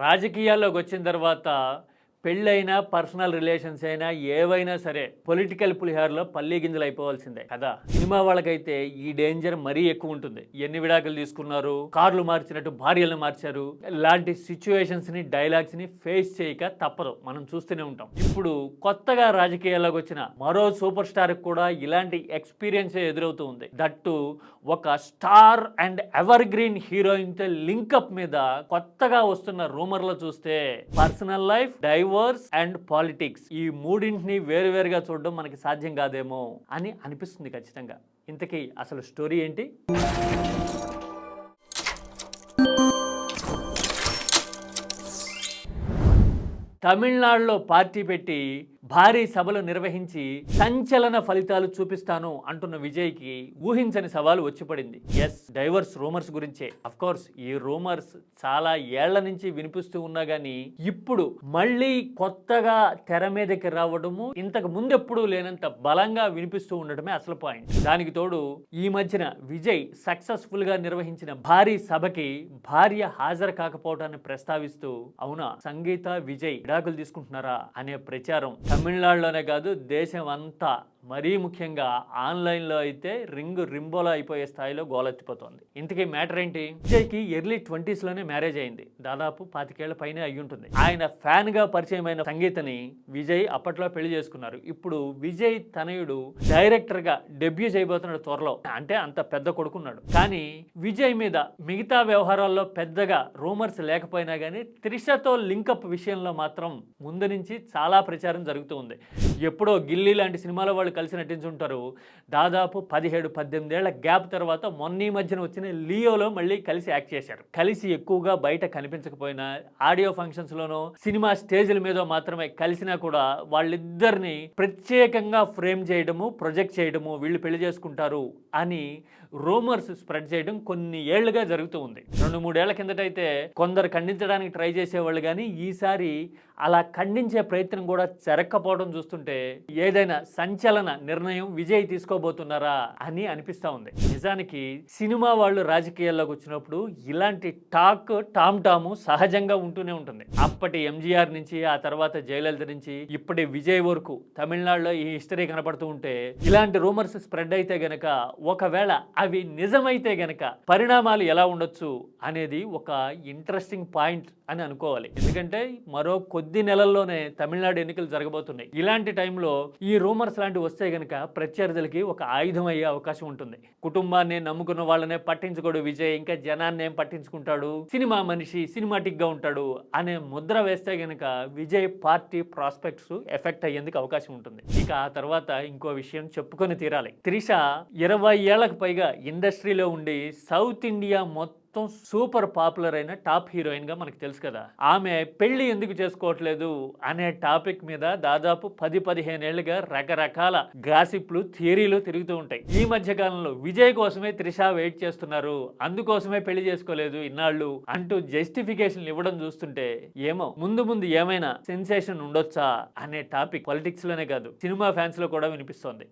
రాజకీయాల్లోకి వచ్చిన తర్వాత పెళ్ళైనా పర్సనల్ రిలేషన్స్ అయినా ఏవైనా సరే పొలిటికల్ పులిహారలో పల్లి గింజలు అయిపోవాల్సిందే. కదా? సినిమా వాళ్ళకైతే ఈ డేంజర్ మరీ ఎక్కువ ఉంటుంది. ఎన్ని విడాకులు తీసుకున్నారు కార్లు మార్చినట్టు భార్యలను మార్చారు ఇలాంటి సిచ్యువేషన్స్ని డైలాగ్స్ని ఫేస్ చేయక తప్పదు. మనం చూస్తూనే ఉంటాం. ఇప్పుడు కొత్తగా రాజకీయాల్లోకి వచ్చిన మరో సూపర్ స్టార్ కూడా ఇలాంటి ఎక్స్పీరియన్స్ ఎదురవుతూ ఉంది. దట్టు ఒక స్టార్ అండ్ ఎవర్ గ్రీన్ హీరోయిన్తో లింకప్ మీద కొత్తగా వస్తున్న రూమర్లు చూస్తే personal life divorce and politics. ఈ మూడింటిని వేరువేరుగా చూడడం మనకి సాధ్యం కాదేమో అని అనిపిస్తుంది ఖచ్చితంగా. ఇంతకీ అసలు స్టోరీ ఏంటి? తమిళనాడులో పార్టీ పెట్టి భారీ సభలు నిర్వహించి సంచలన ఫలితాలు చూపిస్తాను అంటున్న విజయ్కి ఊహించని సవాలు వచ్చి పడింది ఎస్ డైవర్స్ రూమర్స్ గురించే కోర్స్ ఈ రూమర్స్ చాలా ఏళ్ళ నుంచి వినిపిస్తూ ఉన్నా గానీ ఇప్పుడు మళ్ళీ కొత్తగా తెర మీదకి రావడము ఇంతకు ముందెప్పుడు లేనంత బలంగా వినిపిస్తూ ఉండటమే అసలు పాయింట్. దానికి తోడు ఈ మధ్యన విజయ్ సక్సెస్ఫుల్గా నిర్వహించిన భారీ సభకి భార్య హాజరు కాకపోవడాన్ని ప్రస్తావిస్తూ అవునా సంగీత విజయ్ విడాకులు తీసుకుంటున్నారా అనే ప్రచారం తమిళనాడులోనే కాదు దేశం అంతా మరీ ముఖ్యంగా ఆన్లైన్లో అయితే రింగ్ రింబోలో అయిపోయే స్థాయిలో గోలెత్తిపోతోంది. ఇంతకీ మ్యాటర్ ఏంటి? విజయ్కి ఎర్లీ ట్వంటీస్లోనే మ్యారేజ్ అయింది. దాదాపు పాతికేళ్ళ పైనే అయి ఉంటుంది ఆయన ఫ్యాన్గా పరిచయమైన సంగీతని విజయ్ అప్పట్లో పెళ్ళి చేసుకున్నారు. ఇప్పుడు విజయ్ తనయుడు డైరెక్టర్గా డెబ్యూ చేయబోతున్నాడు త్వరలో. అంటే అంత పెద్ద కొడుకున్నాడు. కానీ విజయ్ మీద మిగతా వ్యవహారాల్లో పెద్దగా రూమర్స్ లేకపోయినా కానీ త్రిషతో లింకప్ విషయంలో మాత్రం ముందు నుంచి చాలా ప్రచారం జరుగుతూ ఉంది. ఎప్పుడో గిల్లీ లాంటి సినిమాలో వాళ్ళు కలిసి నటించుంటారు. దాదాపు పదిహేడు పద్దెనిమిదేళ్ళ గ్యాప్ తర్వాత మొన్న ఈ మధ్యన వచ్చిన లియోలో మళ్ళీ కలిసి యాక్ట్ చేశారు. కలిసి ఎక్కువగా బయట కనిపించకపోయినా ఆడియో ఫంక్షన్స్లోనో సినిమా స్టేజ్ల మీద మాత్రమే కలిసినా కూడా వాళ్ళిద్దరిని ప్రత్యేకంగా ఫ్రేమ్ చేయడము ప్రొజెక్ట్ చేయడము వీళ్ళు పెళ్ళి చేసుకుంటారు అని రూమర్స్ స్ప్రెడ్ చేయడం కొన్ని ఏళ్ళుగా జరుగుతూ ఉంది. రెండు మూడేళ్ళ కిందటైతే కొందరు ఖండించడానికి ట్రై చేసేవాళ్ళు కానీ ఈసారి అలా ఖండించే ప్రయత్నం కూడా జరగకపోవడం చూస్తుంటే ఏదైనా సంచలన నిర్ణయం విజయ్ తీసుకోబోతున్నారా అని అనిపిస్తా ఉంది. నిజానికి సినిమా వాళ్ళు రాజకీయాల్లోకి వచ్చినప్పుడు ఇలాంటి టాక్ టామ్ టాము సహజంగా ఉంటూనే ఉంటుంది. అప్పటి ఎంజీఆర్ నుంచి ఆ తర్వాత జయలలిత నుంచి ఇప్పటి విజయ్ వరకు తమిళనాడులో ఈ హిస్టరీ కనపడుతూ ఉంటే ఇలాంటి రూమర్స్ స్ప్రెడ్ అయితే గనక ఒకవేళ అవి నిజమైతే గనక పరిణామాలు ఎలా ఉండొచ్చు అనేది ఒక ఇంట్రెస్టింగ్ పాయింట్ అని అనుకోవాలి. ఎందుకంటే మరో కొద్ది నెలల్లోనే తమిళనాడు ఎన్నికలు జరగబోతున్నాయి. ఇలాంటి టైంలో ఈ రూమర్స్ లాంటివి వస్తే గనక ప్రత్యర్థులకి ఒక ఆయుధం అయ్యే అవకాశం ఉంటుంది. కుటుంబాన్ని నమ్ముకున్న వాళ్ళనే పట్టించుకోడు విజయ్ ఇంకా జనాన్ని ఏం పట్టించుకుంటాడు? సినిమా మనిషి సినిమాటిక్గా ఉంటాడు అనే ముద్ర వేస్తే గనక విజయ్ పార్టీ ప్రాస్పెక్ట్స్ ఎఫెక్ట్ అయ్యేందుకు అవకాశం ఉంటుంది. ఇక ఆ తర్వాత ఇంకో విషయం చెప్పుకొని తీరాలి. త్రిష ఇరవై ఏళ్ళకు పైగా ఇండస్ట్రీలో ఉండి సౌత్ ఇండియా మొత్తం మొత్తం సూపర్ పాపులర్ అయిన టాప్ హీరోయిన్గా మనకు తెలుసు కదా. ఆమె పెళ్ళి ఎందుకు చేసుకోవట్లేదు అనే టాపిక్ మీద దాదాపు పది పదిహేను ఏళ్ళుగా రకరకాల గాసిప్లు థియరీలు తిరుగుతూ ఉంటాయి. ఈ మధ్య కాలంలో విజయ్ కోసమే త్రిష వెయిట్ చేస్తున్నారు. అందుకోసమే పెళ్ళి చేసుకోలేదు ఇన్నాళ్ళు అంటూ జస్టిఫికేషన్ ఇవ్వడం చూస్తుంటే ఏమో ముందు ముందు ఏమైనా సెన్సేషన్ ఉండొచ్చా అనే టాపిక్ పాలిటిక్స్లోనే కాదు సినిమా ఫ్యాన్స్లో కూడా వినిపిస్తోంది.